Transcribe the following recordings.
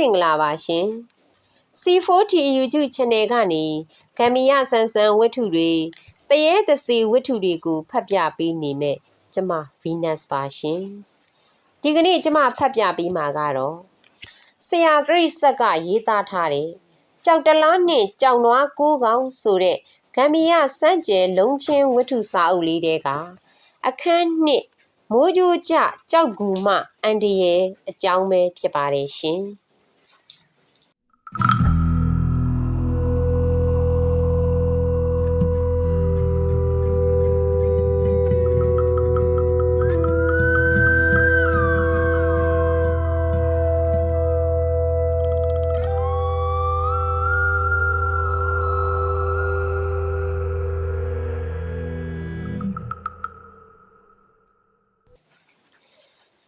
မင်္ဂလာပါရှင် C4T YouTube Channel ကနေဂမ်ဘီယာဆန်ဆန်ဝတ္ထုတွေတရေတစီဝတ္ထုတွေကိုဖတ်ပြပေးနေမဲ့ကျမ Venus ပါရှင်ဒီကနေ့ကျမဖတ်ပြပေးမှာကတော့ဆရာဂရိတ်ဆက်ကရေးသားထားတဲ့ကြောက်တလားနဲ့ကြောင်နွားကိုးကောင်ဆိုတဲ့ဂမ်ဘီယာစန့်ကျဲလုံးချင်းဝတ္ထုစာအုပ်လေးတဲကအခန်းနှစ်မိုးကြိုးကြကြောက်ကူမအန်ဒီရဲ့အကြောင်းပဲဖြစ်ပါတယ်ရှင်။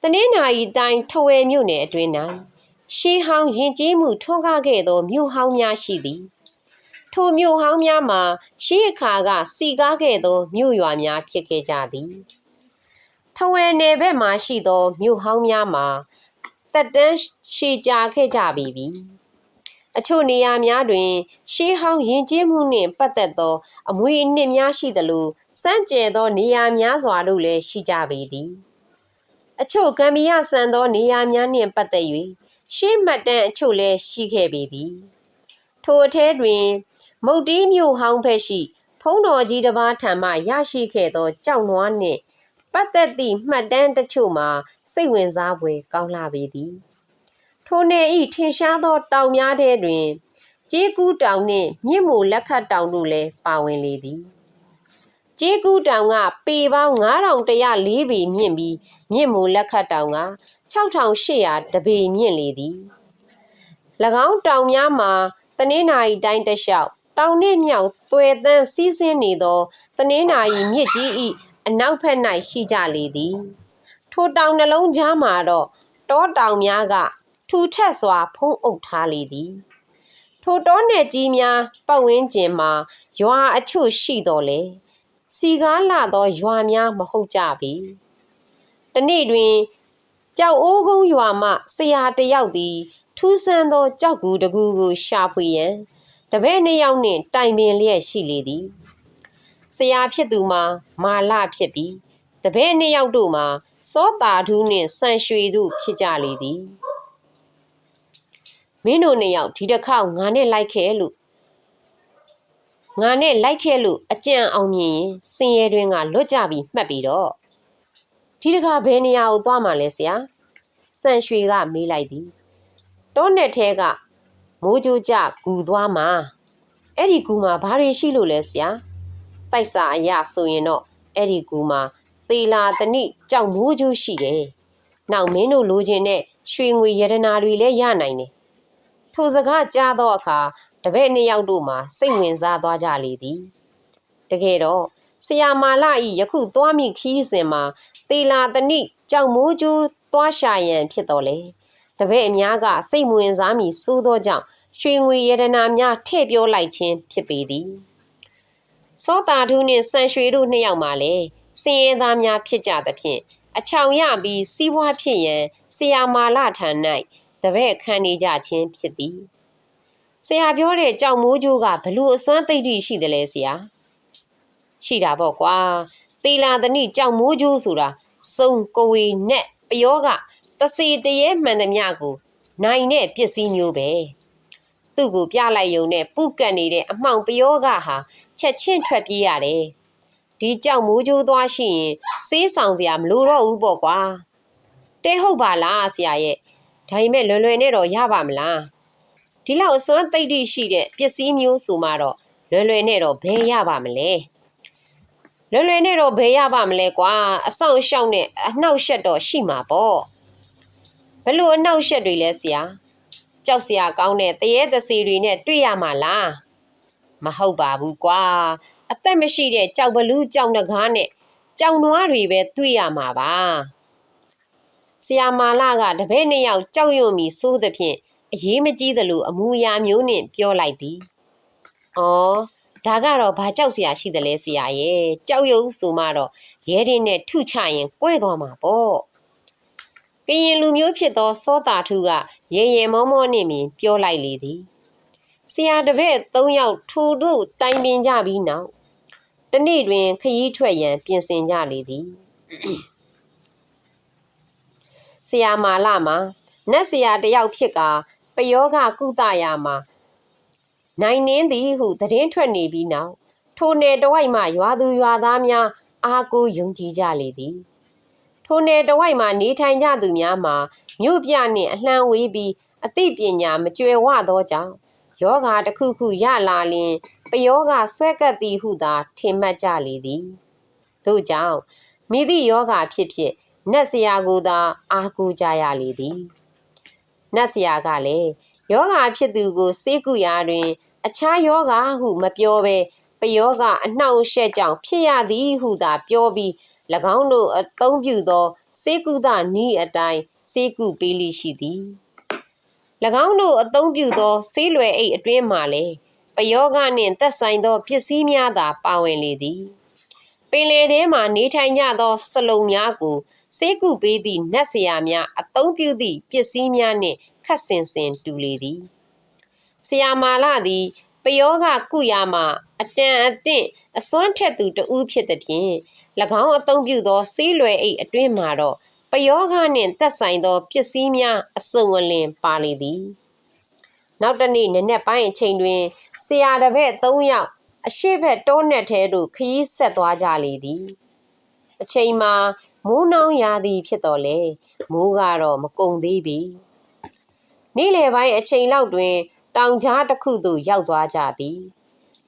တနင်္သာရီတိုင်းထဝယ်မြို့နယ်အတွင်း၌ရှေးဟောင်းယဉ်ကျေးမှုထွန်းကားခဲ့သောမြို့ဟောင်းများရှိသည်ထိုမြို့ဟောင်းများမှာရှေးအခါကစီကားခဲ့သောမြို့ရွာများဖြစ်ခဲ့ကြသည်ထဝယ်နယ်ဘက်မှရှိသောမြို့ဟောင်းများမှာတက်တန်းရှည်ကြာခဲ့ကြပြီပြီအချို့နေရာများတွင် ရှေးဟောင်းယဉ်ကျေးမှုနှင့်ပတ်သက်သော အမွေအနှစ်များရှိသလိုစန့်ကျဲသောနေရာများစွာတို့လည်းရှိကြပေသည် အချို့ဂမ်ဘီယာဆန်သောနေရာများနှင့်ပတ်သက်၍ရှေးမှတ်တမ်းအချို့လည်းရှိခဲ့ပေသည်ထိုအထဲတွင် မုတ်တီးမြို့ဟောင်းဘက်ရှိ ဖုံးတော်ကြီးတစ်ပါးထံမှရရှိခဲ့သောကြောက်နွားနှင့်ပတ်သက်သည့်မှတ်တမ်းတချို့မှာစိတ်ဝင်စားဖွယ်ကောင်းလှပေသည်ထိုနယ်ဤထင်ရှားသောတောင်များထဲတွင်ကျေးကူးတောင်နှင့်မြင့်မိုလက်ခတ်တောင်တို့လည်းပါဝင်လေသည် ကျေးကူးတောင်ကပေပေါင်း9104ပေမြင့်ပြီးမြင့်မိုလက်ခတ်တောင်က6800တပေမြင့်လေသည်၎င်းတောင်များမှာတနင်္သာရီတိုင်းတစ်လျှောက်တောင်နှင့်မြောက်သွယ်တန်းစီးဆင်းနေသောတနင်္သာရီမြစ်ကြီး၏အနောက်ဘက်၌ရှိကြလေသည်ထိုတောင်နှလုံးကြားမှာတော့တောတောင်များကထူထပ်စွာ ဖုံးအုပ်ထားလေသည်ထိုတောနယ်ကြီးများပတ်ဝန်းကျင်မှာရွာအချို့ရှိတော်လေ စီကားလာသောရွာများမဟုတ်ကြပေတနေ့တွင်ကြောက်အိုးကုန်းရွာမှဆရာတစ်ယောက်သည် ထူးဆန်းသောကြောက်ကူတစ်ကူကိုရှာဖွေရန်တပည့်နှစ်ယောက်နှင့်တိုင်ပင်လျက်ရှိလေသည်ဆရာဖြစ်သူမှာမာလဖြစ်ပြီးတပည့်နှစ်ယောက်တို့မှာစောတာထူးနှင့်ဆန်ရွှေတို့ဖြစ်ကြလေသည်မင်းတို့နှစ်ယောက်ဒီတစ်ခေါက်ငါနဲ့လိုက်ခဲ့လို့ ငါနဲ့လိုက်ခဲ့လို့အကြံအောင်မြင်ရင်စင်ရဲတွင်ကလွတ်ကြပြီးမှတ်ပြီးတော့ဒီတစ်ခါဘယ်နေရာကိုသွားမှလဲဆရာဆန်ရွှေကမေးလိုက်သည်တောနဲ့ထဲကမိုးကြိုးကြဂူသွားမှာအဲ့ဒီဂူမှာဘာတွေရှိလို့လဲဆရာတိုက်စာအရာဆိုရင်တော့အဲ့ဒီဂူမှာသေလာတနိကြောက်မိုးကြိုးရှိတယ်နောက်မင်းတို့လိုချင်တဲ့ရွှေငွေရတနာတွေလည်းရနိုင်တယ်ထိုစကားကြားသောအခါ တပည့်နှစ်ယောက်တို့မှာစိတ်ဝင်စားသွားကြလေသည်တကယ်တော့ဆရာမာလာဤယခုသွားမိခီးစဉ်မှာသေလာတနိကြောက်မိုးကြိုးသွားရှာရန်ဖြစ်တော်လေတပည့်အများကစိတ်ဝင်စားမိစိုးသောကြောင့်ရွှေငွေရတနာများထည့်ပြောလိုက်ခြင်းဖြစ်ပေသည်စောတာထူးနှင့်ဆန်ရွှေတို့နှစ်ယောက်မှလည်းစင်ရဲသားများဖြစ်ကြသဖြင့်အချောင်ရပြီးစီးပွားဖြစ်ရန်ဆရာမာလာထံ၌တပည့်ခံနေကြခြင်းဖြစ်သည် ဆရာပြောတဲ့ကြောက်မိုးကြိုးကဘလို့အစွမ်းသိတိရှိတယ်လဲဆရာရှိတာပေါ့ကွာတေလာတနိကြောက်မိုးကြိုးဆိုတာစုံကိုဝေနဲ့ပယောကတစီတရေမှန်သမျှကိုနိုင်တဲ့ပစ္စည်းမျိုးပဲသူ့ကိုပြလိုက်ယုံနဲ့ပုကတ်နေတဲ့အမှောင်ပယောကဟာချက်ချင်းထွက်ပြေးရတယ်ဒီကြောက်မိုးကြိုးသွားရှိရင်စေးဆောင်စရာမလိုတော့ဘူးပေါ့ကွာတဲဟုတ်ပါလားဆရာရဲ့ဒါပေမဲ့လွယ်လွယ်နဲ့တော့ရပါမလား ဒီလောက်အစွမ်းသိတိရှိတဲ့ပစ္စည်းမျိုးဆိုမှတော့လွယ်လွယ်နဲ့တော့ဘယ်ရပါမလဲလွယ်လွယ်နဲ့တော့ဘယ်ရပါမလဲကွာအဆောင်ရှောက်နဲ့အနှောက်ရှက်တော့ရှိမှာပေါ့ဘလို့အနှောက်ရှက်တွေလဲဆရာကြောက်စရာကောင်းတဲ့တရေတစီတွေနဲ့တွေ့ရမှာလားမဟုတ်ပါဘူးကွာအသက်မရှိတဲ့ကြောက်ဘလူးကြောက်နဂါးနဲ့ကြောင်နွားတွေပဲတွေ့ရမှာပါဆရာမာလာကတပည့်နှစ်ယောက်ကြောက်ရွံ့ပြီးစိုးသဖြင့် အရေးမကြီးသလိုအမူအရာမျိုးနှင့်ပြောလိုက်သည်။အော်ဒါကတော့ဘာကြောက်စရာရှိသလဲဆရာရဲ့ကြောက်ရွံ့ဆိုမှတော့ရဲတင်းနဲ့ထုချရင်ကွဲသွားမှာပေါ့။ဆကရင်လူမျိုးဖြစ်သောစောတာထုကရေရေမောမောနှင့်ပင်ပြောလိုက်လေသည်ဆရာတပည့်၃ယောက်ထိုတို့တိုင်ပင်ကြပြီးနောက်တနေ့တွင်ခရီးထွက်ရန်ပြင်ဆင်ကြလေသည်ဆရာမာလာမှာနတ်ဆရာတယောက်ဖြစ်ကာပ ယောဂကုသရာမှာနိုင်နှင်းသည်ဟုသတင်းထွက်နေပြီးနောက်ထိုနယ်တဝိုက်မှရွာသူရွာသားများအားကိုးယုံကြည်ကြလေသည်ထိုနယ်တဝိုက်မှနေထိုင်ကြသူများမှာမြို့ပြနှင့်အလှမ်းဝေးပြီးအသိပညာမကျွယ်ဝသောကြောင့်ယောဂါတစ်ခုခုရလာလျင်ပယောဂဆွဲကပ်သည်ဟုသာထင်မှတ်ကြလေသည်ထို့ကြောင့်မိသည့်ယောဂါဖြစ်ဖြစ်နတ်ဆရာကိုသာအားကိုးကြရလေသည် နတ်ဆရာကလည်းယောဂါဖြစ်သူကိုစေကုရာတွင် အခြားယောဂါဟုမပြောဘဲပယောဂအနှောက်အယှက်ကြောင့်ဖြစ်ရသည်ဟုသာပြောပြီး၎င်းတို့အသုံးပြုသောစေကုသနီးအတိုင်းစေကုပေးလိရှိသည်၎င်းတို့အသုံးပြုသောဆေးလွယ်အိတ်အတွင်းမှလည်းပယောဂနှင့်သက်ဆိုင်သောပစ္စည်းများသာပါဝင်လေသည် ပင်လေထဲမှနေထိုင်ကြသောစလုံများကိုစေကုပေးသည့်နတ်ဆရာများအသုံးပြုသည့်ပစ္စည်းများနှင့်ခတ်ဆင်ဆင်တူလေသည်ဆရာမာလာသည်ပယောဂကုရမှာအတန်အတင့်အစွမ်းထက်သူတဦးဖြစ်သည်ဖြင့်၎င်းအသုံးပြုသောဆေးလွယ်အိတ်အတွင်းမှာတော့ပယောဂနှင့်သက်ဆိုင်သောပစ္စည်းများအစုံအလင်ပါလေသည် နောက်တနေ့နနက်ပိုင်းအချိန်တွင်ဆရာတစ်ပည့်၃ယောက် အရှိဘက်တောနက်ထဲသို့ခရီးဆက်သွားကြလေသည်အချိန်မှာမိုးနှောင်းရာသီဖြစ်တော်လဲမိုးကတော့မကုံသေးပြီနေ့လယ်ပိုင်းအချိန်လောက်တွင် တောင်ကြားတစ်ခုသို့ရောက်သွားကြသည်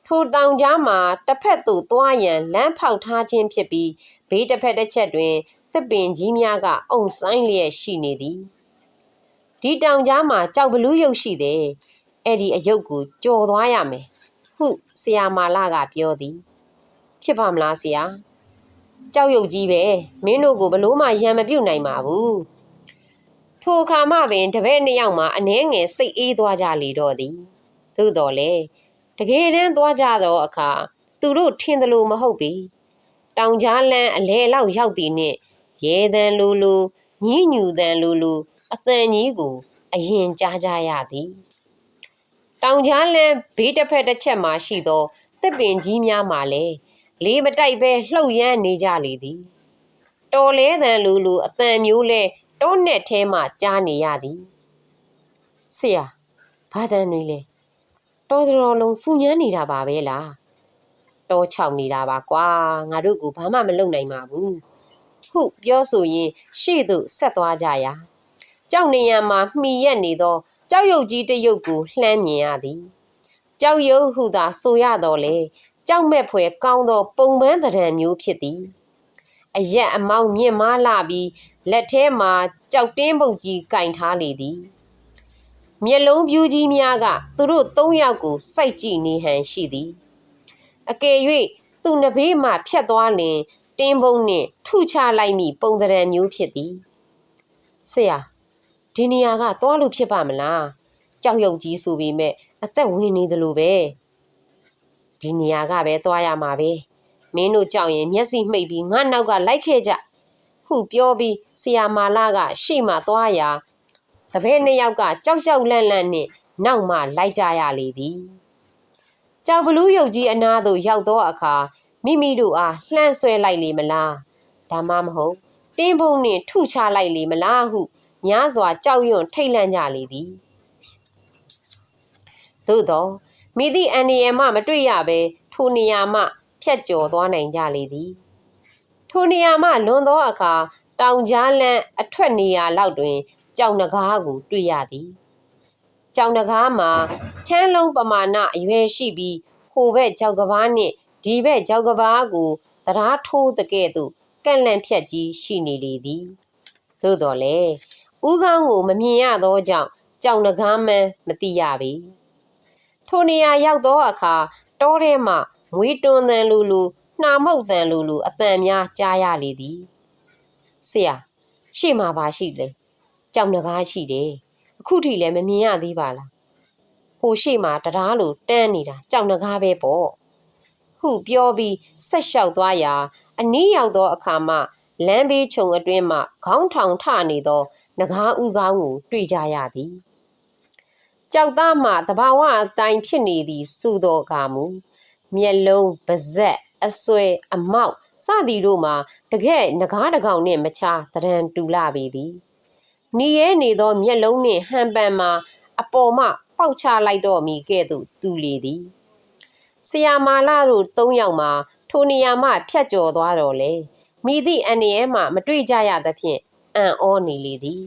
ထိုတောင်ကြားမှာတစ်ဖက်သို့သွားရန်လမ်းဖောက်ထားခြင်းဖြစ်ပြီးဘေးတစ်ဖက်တစ်ချက်တွင်သစ်ပင်ကြီးများကအုံဆိုင်လျက်ရှိနေသည်ဒီတောင်ကြားမှာကြောက်ဘလူးရုပ်ရှိတယ်အဲ့ဒီအယုတ်ကိုကြော်သွားရမယ်ဟု ဆရာမာလာကပြောသည်ဖြစ်ပါမလားဆရာကြောက်ရုပ်ကြီးပဲမင်းတို့ကိုဘလို့မှရံမပြုတ်နိုင်ပါဘူးထိုအခါမှပင်တပည့်နှစ်ယောက်မှအနှဲငယ်စိတ်အေးသွားကြလေတော့သည်သို့တော်လေတကယ်တမ်းသွားကြသောအခါသူတို့ထင်သလိုမဟုတ်ပေတောင်ကြားလန်းအလဲလောက်ရောက်သည်နှင့်ရဲတန်လူလူညည်းညူတန်လူလူအတန်ကြီးကို အရင်ကြားကြရသည် တောင်ကြားလန်းဘေးတစ်ဖက်တစ်ချက်မှရှိသောတစ်ပင်ကြီးများမှလည်းလေးမတိုက်ပဲလှုပ်ရမ်းနေကြလေသည်တော်လဲတန်လူလူအတန်မျိုးလဲတောနဲ့ထဲမှကြားနေရသည်ဆရာဘာတန်တွေလဲတော်တော်လုံးစူညမ်းနေတာပါပဲလားတောချောင်နေတာပါကွာငါတို့ကဘာမှမလုပ်နိုင်ပါဘူးဟုပြောဆိုရင်ရှေ့သို့ဆက်သွားကြရာကြောက်နေရန်မှာမှီရက်နေသော ကြောက်ရုပ်ကြီးတစ်ရုပ်ကိုလှမ်းမြင်ရသည်ကြောက်ရုပ်ဟုသာဆိုရတော့လေကြောက်မဲ့ဖွယ်ကောင်းသော ပုံပန်းတံမျိုးဖြစ်သည်အရက်အမောင်မြင့်မားလာပြီးလက်ထဲမှာကြောက်တင်းပုတ်ကြီးကင်ထားလေသည်မျက်လုံးပြူးကြီးများကသူတို့သုံးယောက်ကိုစိုက်ကြည့်နေဟန်ရှိသည်အကယ်၍သူ့နဘေးမှဖြတ်သွားလင်တင်းပုံးနှင့်ထုချလိုက်မိပုံသဏ္ဍာန်မျိုးဖြစ်သည်ဆရာ ဒီနေရာကသွားလို့ဖြစ်ပါမလားကြောက်ရွံ့ကြီးဆိုပေမဲ့အသက်ဝင်နေသလိုပဲဒီနေရာကပဲသွားရမှာပဲမင်းတို့ကြောက်ရင်မျက်စိမှိတ်ပြီးငါနောက်ကလိုက်ခဲ့ကြဟုပြောပြီးဆီယာမာလာကရှေ့မှသွားရာတပည့်နှစ်ယောက်ကကြောက်ကြောက်လန့်လန့်နှင့်နောက်မှလိုက်ကြရလေသည်ကြောက်ဘလူးရုပ်ကြီးအနားသို့ရောက်သောအခါမိမိတို့အားလှမ်းဆွဲလိုက်လေမလားဒါမှမဟုတ်တင်းဖုံနှင့်ထုချလိုက်လေမလားဟု များစွာကြောက်ရွံ့ထိတ်လန့်ကြလေသည်သို့သောမိသည့်အန္တရာယ်မှမတွေ့ရဘဲထိုနေရာမှဖြတ်ကျော်သွားနိုင်ကြလေသည်ထိုနေရာမှလွန်သောအခါတောင်ကြားလန်းအထွက်နေရာလောက်တွင် ကြောင်နဂါးကိုတွေ့ရသည်ကြောင်နဂါးမှာထန်းလုံးပမာဏအရွယ်ရှိပြီးဟိုဘက်ကြောက်ကဘာနှင့်ဒီဘက်ကြောက်ကဘာကိုတရားထိုးတဲ့ကဲ့သို့ကန့်လန့်ဖြတ်ကြီးရှိနေလေသည်သို့တော်လေ ဥကောင်းကိုမမြင်ရသောကြောင့်ကြောင်နဂါးမှန်းမသိရပေထိုနေရာရောက်သောအခါတောထဲမှမွေးတွန်းတန်လူလူနှာမုတ်တန်လူလူအတန်များကြားရလေသည်ဆရာရှေ့မှာပါရှိလေကြောင်နဂါးရှိတယ်အခုထိလည်းမမြင်ရသေးပါလားဟိုရှေ့မှာတရားလိုတန်းနေတာကြောင်နဂါးပဲပေါ့ဟုပြောပြီးဆက်လျှောက်သွားရာအနည်းရောက်သောအခါမှ လမ်းဘေးခြုံအတွင်းမှခေါင်းထောင်ထနေသောငကားဥကောင်းကိုတွေ့ကြရသည်ကြောက်သားမှတဘာဝအတိုင်းဖြစ်နေသည်စုသောကမူမျက်လုံးပါဇက်အဆွဲအမောက်စသည်တို့မှာတကယ်ငကားတကောင်နှင့်မချသရံတူလာပေသည်နီရဲနေသောမျက်လုံးနှင့်ဟန်ပန်မှာအပေါ်မှပေါက်ချလိုက်တော့မိကဲ့သို့တူလေသည်ဆရာမာလာတို့၃ယောက်မှာထိုနေရာမှဖြတ်ကျော်သွားတော့လေ မိသည့်အန်ရဲမှမတွေ့ကြရသဖြင့်အံ့ဩနေလေသည်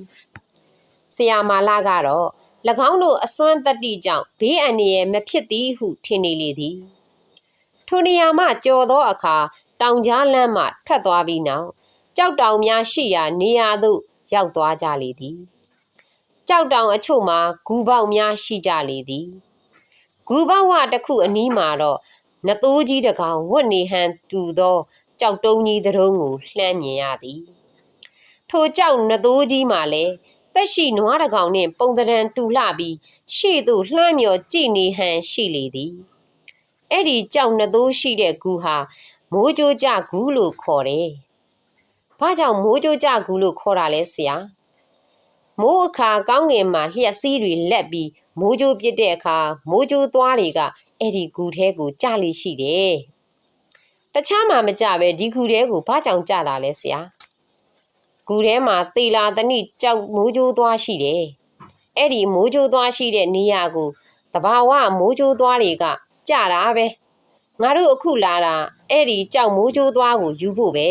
ဆရာမာလာကတော့၎င်းတို့အစွမ်းတတ္တိကြောင့်ဘေးအန္တရာယ်မဖြစ်သည်ဟုထင်နေလေသည်ထိုနေရာမှကြော်သောအခါတောင်ကြားလမ်းမှထွက်သွားပြီးနောက်ကြောက်တောင်များရှိရာနေရာသို့ရောက်သွားကြလေသည်ကြောက်တောင်အချို့မှာဂူပေါက်များရှိကြလေသည်ဂူပေါက်ဝတစ်ခုအနီးမှာတော့နသိုးကြီးတစ်ကောင်ဝတ်နေဟန်တူသော ကြောက်တုံးကြီးတစ်တုံးကိုလှမ်းမြင်ရသည်ထိုကြောက်နသိုးကြီးမှာလည်းတက်ရှိနွားတစ်ကောင်နှင့်ပုံသဏ္ဍာန်တူလှပြီးရှေ့သို့လှမ်းမြော်ကြည့်နေဟန်ရှိလေသည်အဲ့ဒီကြောက်နသိုးရှိတဲ့ဂူဟာမိုးကြိုးကြဂူလို့ခေါ်တယ်။ဘာကြောင့်မိုးကြိုးကြဂူလို့ခေါ်တာလဲဆရာ။မိုးအခါကောင်းကင်မှာလျှက်စီးတွေလက်ပြီးမိုးကြိုးပြစ်တဲ့အခါမိုးကြိုးသွားတွေကအဲ့ဒီဂူထဲကိုကြလိရှိတယ်။ တခြားမှမကြပဲဒီဂူထဲကိုဘာကြောင့်ကြတာလဲဆရာ။ဂူထဲမှာတေလာတနိကြောက်မိုးကြိုးသွားရှိတယ်။အဲ့ဒီမိုးကြိုးသွားရှိတဲ့နေရာကိုတဘာဝမိုးကြိုးသွားတွေကကြတာပဲ။ငါတို့အခုလာတာအဲ့ဒီကြောက်မိုးကြိုးသွားကိုယူဖို့ပဲ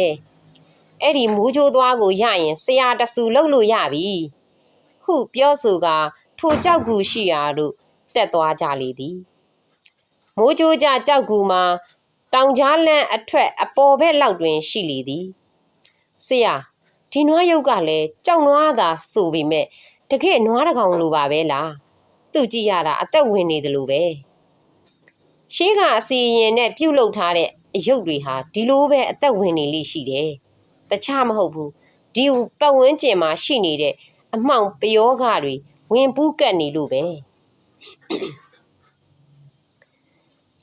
အဲ့ဒီမိုးကြိုးသွားကိုရရင်ဆရာတဆူလုပ်လို့ရပြီဟုပြောဆိုကထိုကြောက်ကူရှိရာတို့တက်သွားကြလေသည်မိုးကြိုးကြကြောက်ကူမှာ တောင်ကြားလန်းအထက်အပေါ်ဘက်လောက်တွင်ရှိလေသည်ဆရာဒီနွားရုပ်ကလည်းကြောက်နွားသာဆိုပေမဲ့တကယ်နွားတကောင်လိုပါပဲလားသူကြည့်ရတာအသက်ဝင်နေတယ်လို့ပဲရှေးကအစီရင်နဲ့ပြုတ်လုထားတဲ့အယုတ်တွေဟာဒီလိုပဲအသက်ဝင်နေလိရှိတယ်။တခြားမဟုတ်ဘူး။ဒီပတ်ဝန်းကျင်မှာရှိနေတဲ့အမှောင်ပယောဂတွေဝင်ပူးကပ်နေလို့ပဲ။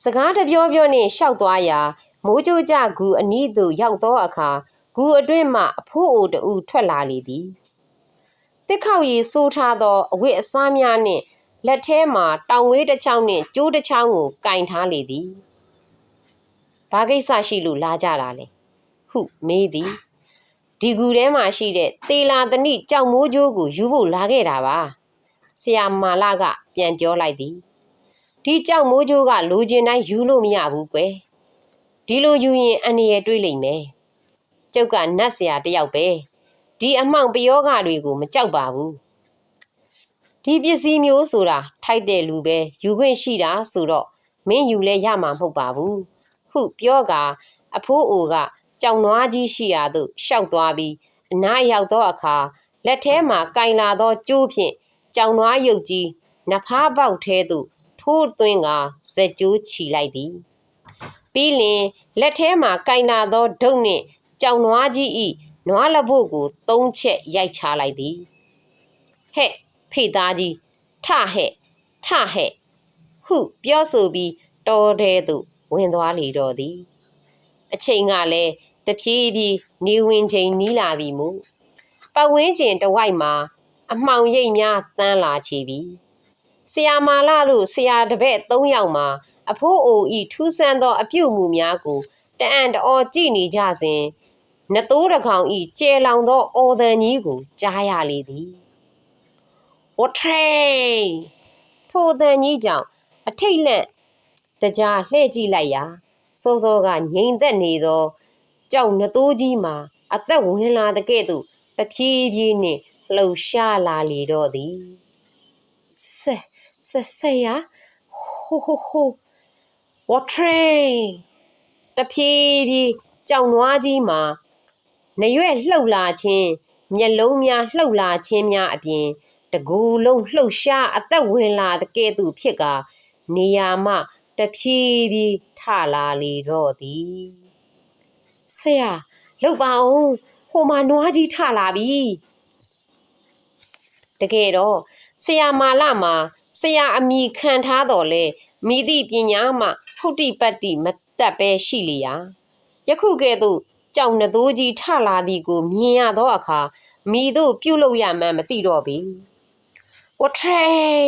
စကားတပြောပြောနဲ့ရှောက်သွားရာမိုးကြိုးကြဂူအနီးသို့ရောက်သောအခါဂူအတွင်းမှအဖိုးအိုတူထွက်လာလေသည်။တစ်ခေါက်ရီဆိုးထားသောအဝတ်အစားများနှင့်လက်ထဲမှာတောင်ဝေးတစ်ချောင်းနှင့်ကျိုးတစ်ချောင်းကိုကင်ထားလေသည်။ဘာကိစ္စရှိလို့လာကြတာလဲဟုမေးသည်ဒီကူထဲမှာရှိတဲ့တေလာတနိကြောက်မိုးကြိုးကိုယူဖို့လာခဲ့တာပါဆရာမာလာကပြန်ပြောလိုက်သည် ဒီကြောက်မိုးကြိုးကလိုချင်တိုင်းယူလို့မရဘူးကွယ်ဒီလိုယူရင်အန္တရာယ်တွေးလိမ့်မယ်ကျုပ်ကနတ်ဆရာတယောက်ပဲဒီအမှောင်ပယောဂတွေကိုမကြောက်ပါဘူးဒီပစ္စည်းမျိုးဆိုတာထိုက်တဲ့လူပဲယူခွင့်ရှိတာဆိုတော့မင်းယူလဲရမှာမဟုတ်ပါဘူးဟုပြောကာအဖိုးအိုကကြောင်နွားကြီးရှိရာသို့ရှောက်သွားပြီးအနားရောက်သောအခါလက်ထဲမှကင်လာသောကျိုးဖြင့်ကြောင်နွားရုပ်ကြီးနဖားပေါက်ထဲသို့ ထိုးသွင်းကဇက်ကျိုးချီလိုက်သည်ပြီးလင်လက်ထဲမှကင်လာသောဒုတ်နှင့်ကြောင်နွားကြီးဤနွားလဘို့ကိုသုံးချက်ရိုက်ချလိုက်သည်ဟဲ့ဖေသားကြီးထဟဲ့ထဟဲ့ဟုပြောဆိုပြီးတော်တဲ့သို့ဝင်သွားလေတော့သည် အချိန်ကလည်းတဖြည်းဖြည်းနေဝင်ချိန်နီးလာပြီမူပတ်ဝန်းကျင်တဝိုက်မှာ အမှောင်ရိပ်များတန်းလာချီပြီ ဆရာမာလာတို့ဆရာတပည့်၃ယောက်မှာအဖိုးအိုဤထူးဆန်းသောအပြုတ်မှုများကိုတအံ့တော်ကြည့်နေကြစဉ်နသိုးတကောင်ဤကျဲလောင်သောအော်သံကြီးကိုကြားရလေသည်ဝထရေထိုသံကြီးကြောင့်အထိတ်လန့်တကြားလှည့်ကြည့်လိုက်ရာစောစောကငိမ်သက်နေသောကြောက်နှသိုးကြီးမှာအသက်ဝင်လာတဲ့ကဲ့သို့တဖြည်းဖြည်းနှင့်လှုပ်ရှားလာလေတော့သည်ဆက် ဆက်ဆက်ရဟိုဟိုဟို what train တဖြည်းဖြည်းကြောင်နွားကြီးမှာနရွက်လှုပ်လာခြင်းမျက်လုံးများလှုပ်လာခြင်းများအပြင်တကူလုံးလှုပ်ရှားအသက်ဝင်လာတဲ့ကဲ့သို့ဖြစ်ကာနေရာမှတဖြည်းဖြည်းထလာလေတော့သည်ဆရာလှုပ်ပါအောင်ဟိုမှာနွားကြီးထလာပြီတကယ်တော့ဆရာမာလမှာ ဆရာအမိခံထားတော်လဲမိသည့်ပညာမှဟုတ်တိပတ္တိမတက်ပဲရှိလျာယခုကဲ့သို့ကြောင်နှသိုးကြီးထလာသည်ကိုမြင်ရသောအခါမိတို့ပြုတ်လို့ရမှန်းမသိတော့ပေဝထရေ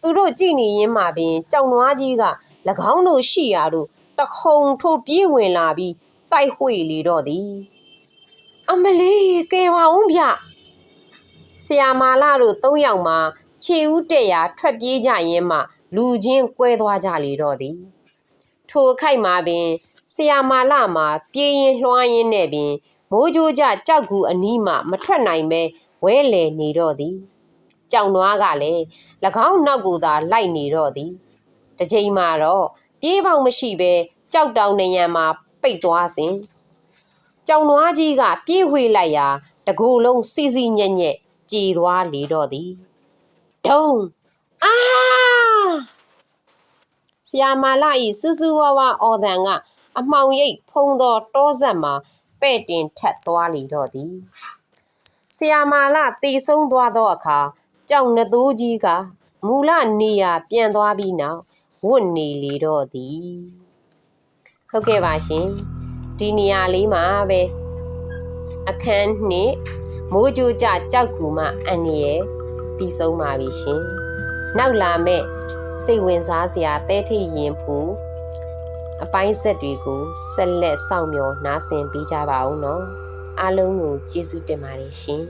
သူတို့ကြည်နေရင်းမှာပင်ကြောင်နွားကြီးက၎င်းတို့ရှိရာသို့တခုံထိုးပြေးဝင်လာပြီးတိုက်ဝှေ့လေတော့သည် အမလေးကယ်ပါဦးဗျဆရာမာလာတို့သုံးယောက်မှာ ခြေဦးတက်ရာထွက်ပြေးကြရင်းမှလူချင်းကွဲသွားကြလေတော့သည် ထိုအခိုက်မှာပင်ဆရာမာလမှာပြေးရင်လွှားရင်နဲ့ပင် မိုးကြိုးကြကြောက်ကူအနီးမှမထွက်နိုင်ပဲဝဲလေနေတော့သည်ကြောင်နွားကလည်း၎င်းနောက်ကိုသာလိုက်နေတော့သည်တစ်ချိန်မှာတော့ပြေးပေါက်မရှိပဲကြောက်တောင်နေရန်မှာပိတ်သွားစဉ်ကြောင်နွားကြီးကပြေးဝှေ့လိုက်ရာတကူလုံးစီစီညက်ညက်ကြည်သွားလေတော့သည် ဒုံအာဆရာမာလာဤစူးစူးဝါးဝါအော်တန်ကအမှောင်ရိပ်ဖုံးသောတောဆက်မှာပဲ့တင်ထက်သွားလေတော့သည်ဆရာမာလာတေဆုံးသွားသောအခါကြောင်နှသိုးကြီးကမူလနေရာပြန်သွားပြီးနောက်ဝတ်နေလေတော့သည်ဟုတ်ကဲ့ပါရှင်ဒီနေရာလေးမှာပဲအခန်းနှစ်မိုးကြိုးကြကြောက်ကူမှအန်ရယ် ပြီးဆုံးပါပြီရှင်နောက်လာမဲ့စိတ်ဝင်စားစရာတဲထိတ်ရင်ဖူအပိုင်းဆက်တွေကိုဆက်လက်စောင့်မျှော်နားဆင်ပေးကြပါဦးနော်အားလုံးကိုကျေးဇူးတင်ပါတယ်ရှင်